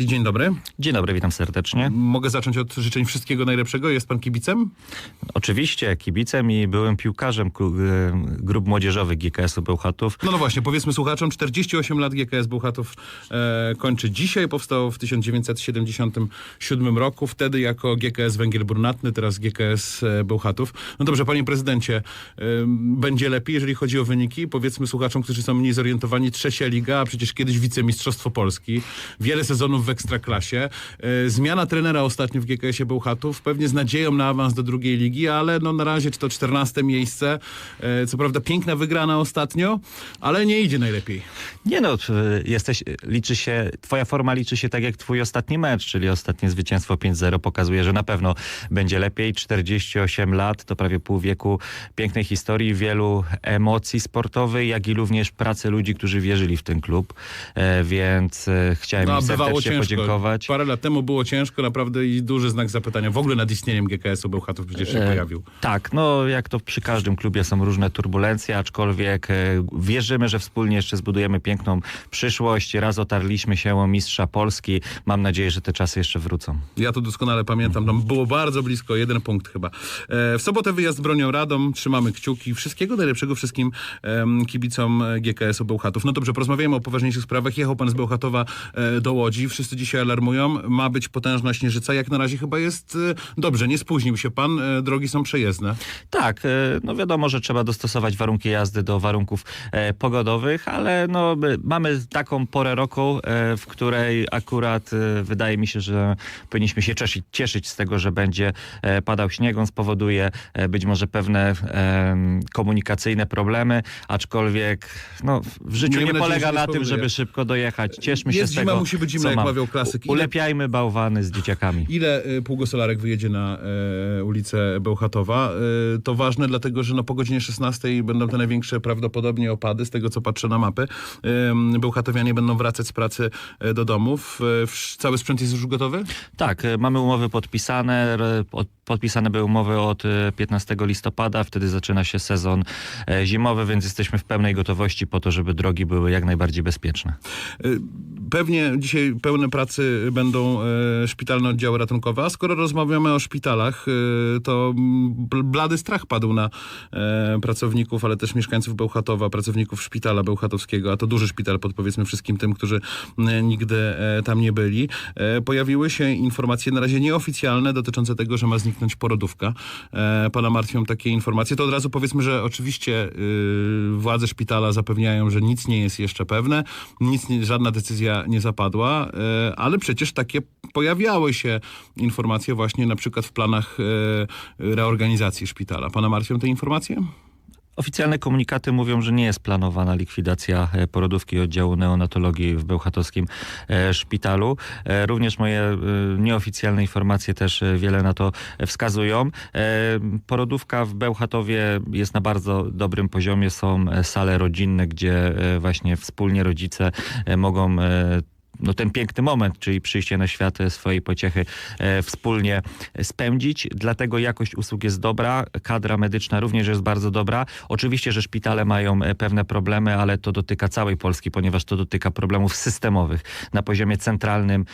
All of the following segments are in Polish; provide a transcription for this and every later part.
Dzień dobry. Dzień dobry, witam serdecznie. Mogę zacząć od życzeń wszystkiego najlepszego. Jest pan kibicem? Oczywiście kibicem i byłym piłkarzem e, grup młodzieżowych GKS-u Bełchatów. No no właśnie, powiedzmy słuchaczom, 48 lat GKS Bełchatów e, kończy dzisiaj. Powstał w 1977 roku, wtedy jako GKS Węgiel Brunatny, teraz GKS e, Bełchatów. No dobrze, panie prezydencie, e, będzie lepiej, jeżeli chodzi o wyniki. Powiedzmy słuchaczom, którzy są mniej zorientowani, trzecia liga, a przecież kiedyś wicemistrzostwo Polski, wiele sezonów w Ekstraklasie. E, zmiana trenera ostatnio w GKS-ie Bełchatów, pewnie z nadzieją na awans do drugiej ligi, ale no na razie czy to 14 miejsce. E, co prawda piękna wygrana ostatnio, ale nie idzie najlepiej. Nie no, jesteś, liczy się, twoja forma liczy się tak jak twój ostatni mecz, czyli ostatnie zwycięstwo 5-0 pokazuje, że na pewno będzie lepiej. 48 lat to prawie pół wieku pięknej historii, wielu emocji sportowych, jak i również pracy ludzi, którzy wierzyli w ten klub, e, więc chciałem No, im serdecznie ciężko. podziękować. Parę lat temu było ciężko naprawdę i duży znak zapytania w ogóle nad istnieniem GKS-u Bełchatów przecież się E, pojawił. Tak, no jak to przy każdym klubie są różne turbulencje, aczkolwiek e, wierzymy, że wspólnie jeszcze zbudujemy piękną przyszłość. Raz otarliśmy się o mistrza Polski. Mam nadzieję, że te czasy jeszcze wrócą. Ja to doskonale pamiętam. Tam było bardzo blisko, jeden punkt chyba. E, w sobotę wyjazd bronią Radom. Trzymamy kciuki. Wszystkiego najlepszego wszystkim kibicom GKS-u Bełchatów. No dobrze, porozmawiajmy o poważniejszych sprawach. Jechał pan z Bełchatowa do Łodzi. Wszyscy dzisiaj alarmują. Ma być potężna śnieżyca. Jak na razie chyba jest e, dobrze. Nie spóźnił się pan. E, drogi są przejezdne. Tak, e, no wiadomo, że trzeba dostosować warunki jazdy do warunków e, pogodowych, ale no, my mamy taką porę roku, e, w której akurat wydaje mi się, że powinniśmy się cieszyć, cieszyć z tego, że będzie e, padał śnieg. On spowoduje być może pewne komunikacyjne problemy, aczkolwiek no, w życiu nie nadzieję, polega nie na tym, spowoduje. żeby szybko dojechać. Cieszmy się Jest z zima, tego, musi być zimna, co mamy. Mawiał klasyk. Ile- Ulepiajmy bałwany z dzieciakami. Ile y, półgosolarek wyjedzie na e, ulicę Bełchatowa? E, to ważne, dlatego że no, po godzinie 16 będą te największe prawdopodobnie opady, z tego co patrzę na mapy. E, Bełchatowianie będą wracać z pracy do domów. E, cały sprzęt jest już gotowy? Tak, mamy umowy podpisane. od- Podpisane były umowy od e, 15 listopada, wtedy zaczyna się sezon e, zimowy, więc jesteśmy w pełnej gotowości po to, żeby drogi były jak najbardziej bezpieczne. E, Pewnie dzisiaj pełne pracy będą e, szpitalne oddziały ratunkowe, a skoro rozmawiamy o szpitalach, e, to bl- blady strach padł na e, pracowników, ale też mieszkańców Bełchatowa, pracowników szpitala bełchatowskiego, a to duży szpital, podpowiedzmy wszystkim tym, którzy e, nigdy e, tam nie byli. E, pojawiły się informacje, na razie nieoficjalne, dotyczące tego, że ma zniknąć porodówka. E, pana martwią takie informacje. To od razu powiedzmy, że oczywiście y, władze szpitala zapewniają, że nic nie jest jeszcze pewne, nic żadna decyzja nie zapadła, e, ale przecież takie pojawiały się informacje właśnie na przykład w planach e, reorganizacji szpitala. Pana martwią te informacje? Oficjalne komunikaty mówią, że nie jest planowana likwidacja e, porodówki oddziału neonatologii w Bełchatowskim e, szpitalu. E, Również moje nieoficjalne informacje też wiele na to wskazują. Porodówka w Bełchatowie jest na bardzo dobrym poziomie. Są sale rodzinne, gdzie właśnie wspólnie rodzice mogą no, ten piękny moment, czyli przyjście na świat swojej pociechy e, wspólnie spędzić. Dlatego jakość usług jest dobra, kadra medyczna również jest bardzo dobra. Oczywiście, że szpitale mają e, pewne problemy, ale to dotyka całej Polski, ponieważ to dotyka problemów systemowych na poziomie centralnym.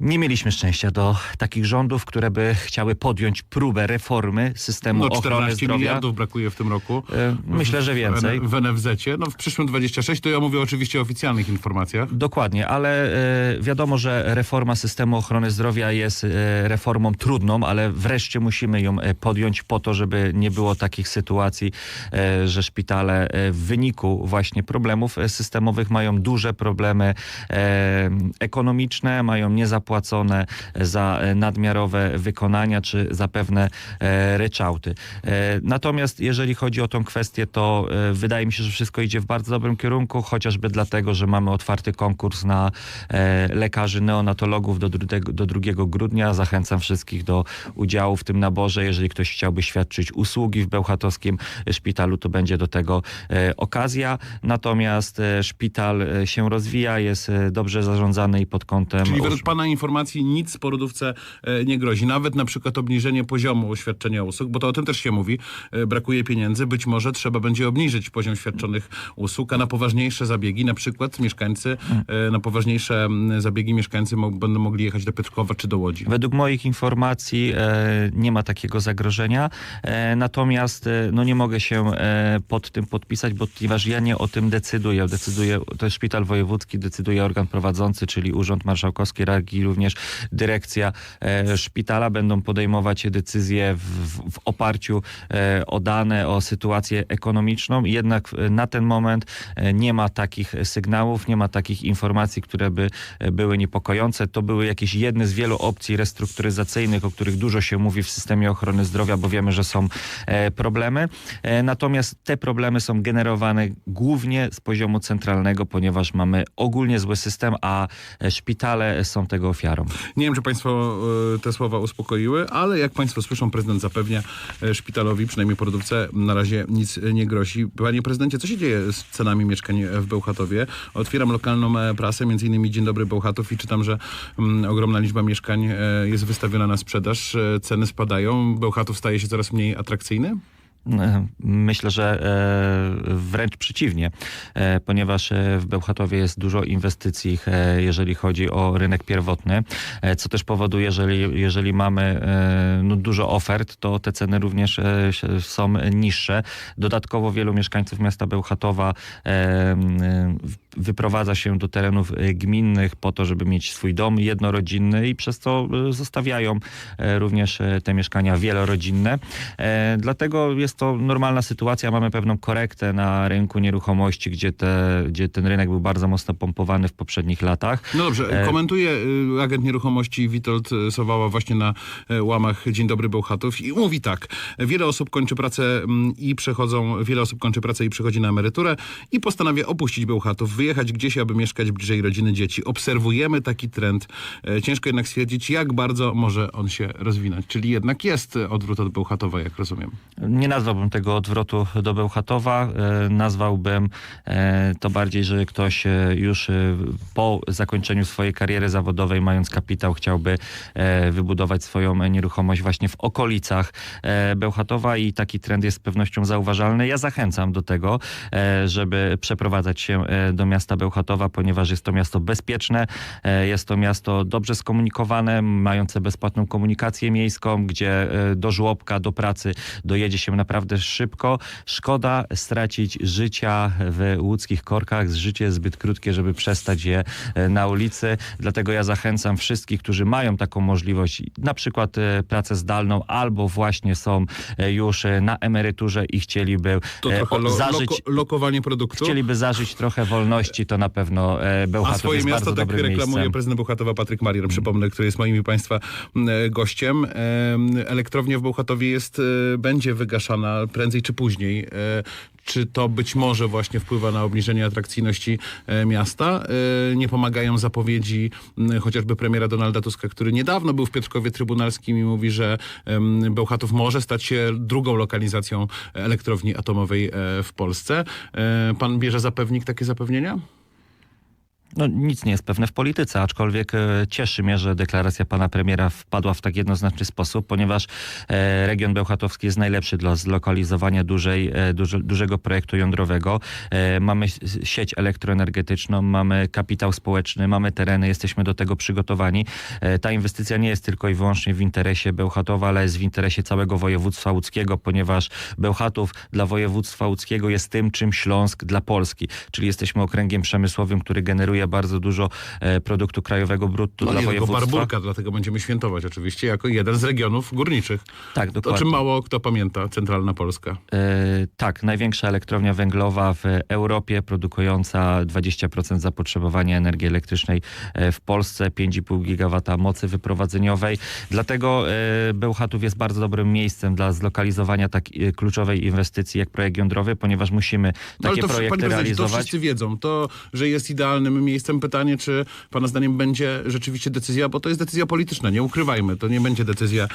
Nie mieliśmy szczęścia do takich rządów, które by chciały podjąć próbę reformy systemu No ochrony 14 zdrowia. miliardów brakuje w tym roku. E, Myślę, że więcej. W, w NFZ-cie. No w przyszłym 26 to ja mówię oczywiście o oficjalnych informacjach. Dokładnie, ale e, wiadomo, że reforma systemu ochrony zdrowia jest e, reformą trudną, ale wreszcie musimy ją podjąć po to, żeby nie było takich sytuacji, że szpitale w wyniku właśnie problemów systemowych mają duże problemy ekonomiczne, mają niezapłacone za e, nadmiarowe wykonania czy za pewne e, ryczałty. E, Natomiast jeżeli chodzi o tą kwestię, to wydaje mi się, że wszystko idzie w bardzo dobrym kierunku, chociażby dlatego, że mamy otwarty konkurs na lekarzy neonatologów do, dru- do 2 grudnia. Zachęcam wszystkich do udziału w tym naborze. Jeżeli ktoś chciałby świadczyć usługi w Bełchatowskim Szpitalu, to będzie do tego okazja. Natomiast szpital się rozwija, jest dobrze zarządzany i pod kątem... Czyli według pana informacji nic porodówce e, nie grozi. Nawet na przykład obniżenie poziomu świadczenia usług, bo to o tym też się mówi, e, brakuje pieniędzy, być może trzeba będzie obniżyć poziom świadczonych usług, a na poważniejsze zabiegi, na przykład mieszkańcy, e, na poważniejsze m, zabiegi mieszkańcy będą mogli jechać do Piotrkowa czy do Łodzi. Według moich informacji nie ma takiego zagrożenia, natomiast no nie mogę się pod tym podpisać, bo ponieważ ja nie o tym decyduję. Decyduje, to jest szpital wojewódzki, decyduje organ prowadzący, czyli Urząd Marszałkowski, jak i również dyrekcja e, szpitala będą podejmować decyzje w, w, oparciu e, o dane, o sytuację ekonomiczną. Jednak e, na ten moment nie ma takich sygnałów, nie ma takich informacji, które by były niepokojące. To były jakieś jedne z wielu opcji restrukturyzacyjnych, o których dużo się mówi w systemie ochrony zdrowia, bo wiemy, że są problemy. Natomiast te problemy są generowane głównie z poziomu centralnego, ponieważ mamy ogólnie zły system, a szpitale są tego ofiarą. Nie wiem, czy Państwo e, te słowa uspokoiły, ale jak Państwo słyszą, prezydent zapewnia e, szpitalowi, przynajmniej porodówce, na razie nic e, nie grozi. Panie prezydencie, co się dzieje z cenami mieszkań w Bełchatowie? Otwieram lokalną e, prasę, między innymi Dzień Dobry Bełchatów i czytam, że mm, ogromna liczba mieszkań e, jest wystawiona na sprzedaż, e, ceny spadają, Bełchatów staje się coraz mniej atrakcyjny? E, Myślę, że e, wręcz przeciwnie, e, ponieważ w Bełchatowie jest dużo inwestycji, jeżeli chodzi o rynek pierwotny, co też powoduje, jeżeli, jeżeli mamy no, dużo ofert, to te ceny również są niższe. Dodatkowo wielu mieszkańców miasta Bełchatowa wyprowadza się do terenów gminnych po to, żeby mieć swój dom jednorodzinny i przez to zostawiają również te mieszkania wielorodzinne. Dlatego jest to normalna sytuacja. Mamy pewną korektę na rynku nieruchomości, gdzie, te, gdzie ten rynek był bardzo mocno pompowany w poprzednich latach. No dobrze, E, komentuje y, agent nieruchomości Witold y, Sowała właśnie na y, łamach Dzień Dobry Bełchatów i mówi tak. Wiele osób kończy pracę mm, i przechodzą, wiele osób kończy pracę i przechodzi na emeryturę i postanawia opuścić Bełchatów, wyjechać gdzieś, aby mieszkać bliżej rodziny, dzieci. Obserwujemy taki trend. E, Ciężko jednak stwierdzić, jak bardzo może on się rozwinąć. Czyli jednak jest odwrót od Bełchatowa, jak rozumiem. Nie nazwałbym tego odwrotu do Bełchatowa. E, Nazwałbym e, to bardziej, że ktoś e, już po zakończeniu swojej kariery zawodowej, mając kapitał, chciałby wybudować swoją nieruchomość właśnie w okolicach Bełchatowa i taki trend jest z pewnością zauważalny. Ja zachęcam do tego, żeby przeprowadzać się do miasta Bełchatowa, ponieważ jest to miasto bezpieczne, jest to miasto dobrze skomunikowane, mające bezpłatną komunikację miejską, gdzie do żłobka, do pracy dojedzie się naprawdę szybko. Szkoda stracić życia w łódzkich korkach. Życie jest zbyt krótkie, żeby przestać je e, na ulicy. Dlatego ja zachęcam wszystkich, którzy mają taką możliwość, na przykład e, pracę zdalną, albo właśnie są e, już na emeryturze i chcieliby To trochę lo, zażyć... loko, lokowanie produktu. Chcieliby zażyć trochę wolności, to na pewno e, A Bełchatów swoje jest miasto tak reklamuje miejscem. prezydent Bełchatowa Patryk Marian, przypomnę, który jest moim i Państwa gościem. Em, Elektrownia w Bełchatowie jest, będzie wygaszana prędzej czy później. E, Czy to być może właśnie wpływa na obniżenie atrakcyjności e, miasta? E, Nie pomagają zapowiedzi chociażby premiera Donalda Tuska, który niedawno był w Piotrkowie Trybunalskim i mówi, że Bełchatów może stać się drugą lokalizacją elektrowni atomowej w Polsce. Pan bierze za pewnik takie zapewnienia? No, nic nie jest pewne w polityce, aczkolwiek e, cieszy mnie, że deklaracja pana premiera wpadła w tak jednoznaczny sposób, ponieważ e, region bełchatowski jest najlepszy dla zlokalizowania dużej, e, duże, dużego projektu jądrowego. Mamy sieć elektroenergetyczną, mamy kapitał społeczny, mamy tereny, jesteśmy do tego przygotowani. Ta inwestycja nie jest tylko i wyłącznie w interesie Bełchatowa, ale jest w interesie całego województwa łódzkiego, ponieważ Bełchatów dla województwa łódzkiego jest tym, czym Śląsk dla Polski. Czyli jesteśmy okręgiem przemysłowym, który generuje bardzo dużo e, produktu krajowego brutto No dla nie tylko województwa. Barbórka, dlatego będziemy świętować oczywiście jako jeden z regionów górniczych. Tak, dokładnie. czym mało kto pamięta, centralna Polska. E, tak, największa elektrownia węglowa w Europie, produkująca 20% zapotrzebowania energii elektrycznej e, w Polsce, 5,5 gigawata mocy wyprowadzeniowej. Dlatego e, Bełchatów jest bardzo dobrym miejscem dla zlokalizowania tak e, kluczowej inwestycji jak projekt jądrowy, ponieważ musimy No ale takie to, projekty panie prezydencie, to realizować. wszyscy wiedzą. To, że jest idealnym miejscem miejscem pytanie, czy pana zdaniem będzie rzeczywiście decyzja, bo to jest decyzja polityczna, nie ukrywajmy, to nie będzie decyzja, e,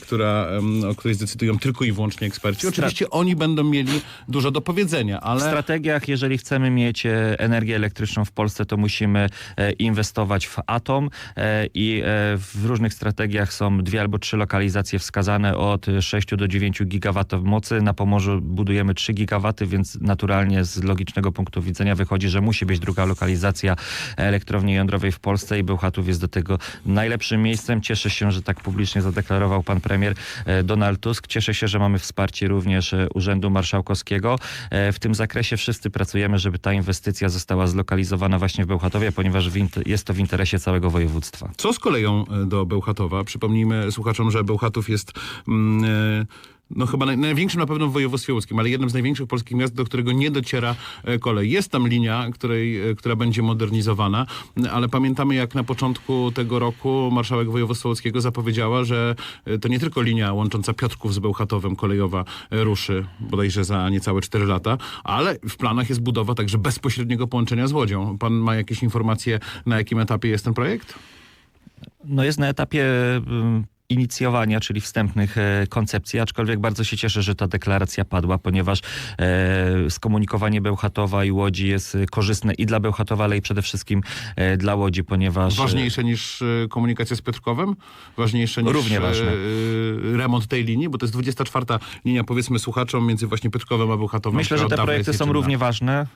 która, o której zdecydują tylko i wyłącznie eksperci. Oczywiście oni będą mieli dużo do powiedzenia, W ale... strategiach, jeżeli chcemy mieć e, energię elektryczną w Polsce, to musimy e, inwestować w atom e, i w różnych strategiach są dwie albo trzy lokalizacje wskazane od 6 do 9 gigawatów mocy. Na Pomorzu budujemy 3 gigawaty, więc naturalnie z logicznego punktu widzenia wychodzi, że musi być druga lokalizacja elektrowni jądrowej w Polsce i Bełchatów jest do tego najlepszym miejscem. Cieszę się, że tak publicznie zadeklarował pan premier e, Donald Tusk. Cieszę się, że mamy wsparcie również e, Urzędu Marszałkowskiego. E, W tym zakresie wszyscy pracujemy, żeby ta inwestycja została zlokalizowana właśnie w Bełchatowie, ponieważ jest to w interesie całego województwa. Co z koleją do Bełchatowa? Przypomnijmy słuchaczom, że Bełchatów jest mm, no chyba naj, największym na pewno w województwie łódzkim, ale jednym z największych polskich miast, do którego nie dociera e, kolej. Jest tam linia, której, e, która będzie modernizowana, m, ale pamiętamy jak na początku tego roku marszałek województwa łódzkiego zapowiedziała, że e, to nie tylko linia łącząca Piotrków z Bełchatowem kolejowa e, ruszy bodajże za niecałe 4 lata, ale w planach jest budowa także bezpośredniego połączenia z Łodzią. Pan ma jakieś informacje, na jakim etapie jest ten projekt? No jest na etapie inicjowania, czyli wstępnych e, koncepcji, aczkolwiek bardzo się cieszę, że ta deklaracja padła, ponieważ e, skomunikowanie Bełchatowa i Łodzi jest korzystne i dla Bełchatowa, ale i przede wszystkim e, dla Łodzi, ponieważ... Ważniejsze niż komunikacja z Piotrkowem? Ważniejsze niż Równie ważne. remont tej linii? Bo to jest 24 linia, powiedzmy słuchaczom, między właśnie Piotrkowem a Bełchatowem. Myślę, że te projekty są równie ważne,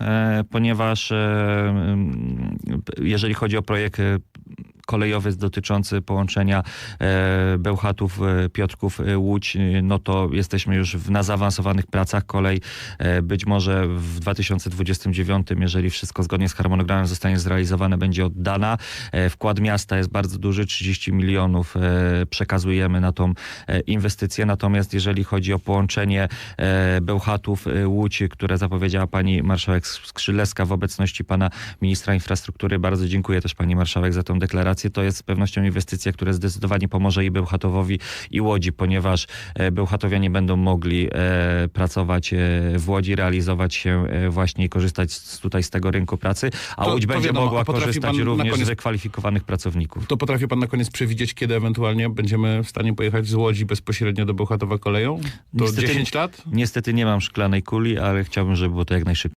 ponieważ jeżeli chodzi o projekt kolejowy dotyczący połączenia e, Bełchatów, e, Piotrków, e, Łódź, no to jesteśmy już w, na zaawansowanych pracach. Kolej być może w 2029, jeżeli wszystko zgodnie z harmonogramem zostanie zrealizowane, będzie oddana. Wkład miasta jest bardzo duży, 30 milionów przekazujemy na tą inwestycję. Natomiast jeżeli chodzi o połączenie Bełchatów, Łódź, które zapowiedziała pani marszałek Skrzydlewska w obecności pana ministra infrastruktury, bardzo dziękuję też pani marszałek za tą deklarację. To jest z pewnością inwestycja, która zdecydowanie pomoże i Bełchatowowi i Łodzi, ponieważ e, Bełchatowianie będą mogli e, pracować e, w Łodzi, realizować się właśnie i korzystać z, tutaj z tego rynku pracy, a To- Łódź to będzie wiadomo, mogła korzystać również koniec- z wykwalifikowanych pracowników. To potrafi pan na koniec przewidzieć, kiedy ewentualnie będziemy w stanie pojechać z Łodzi bezpośrednio do Bełchatowa koleją? To Niestety- 10 lat? Niestety nie mam szklanej kuli, ale chciałbym, żeby było to jak najszybciej.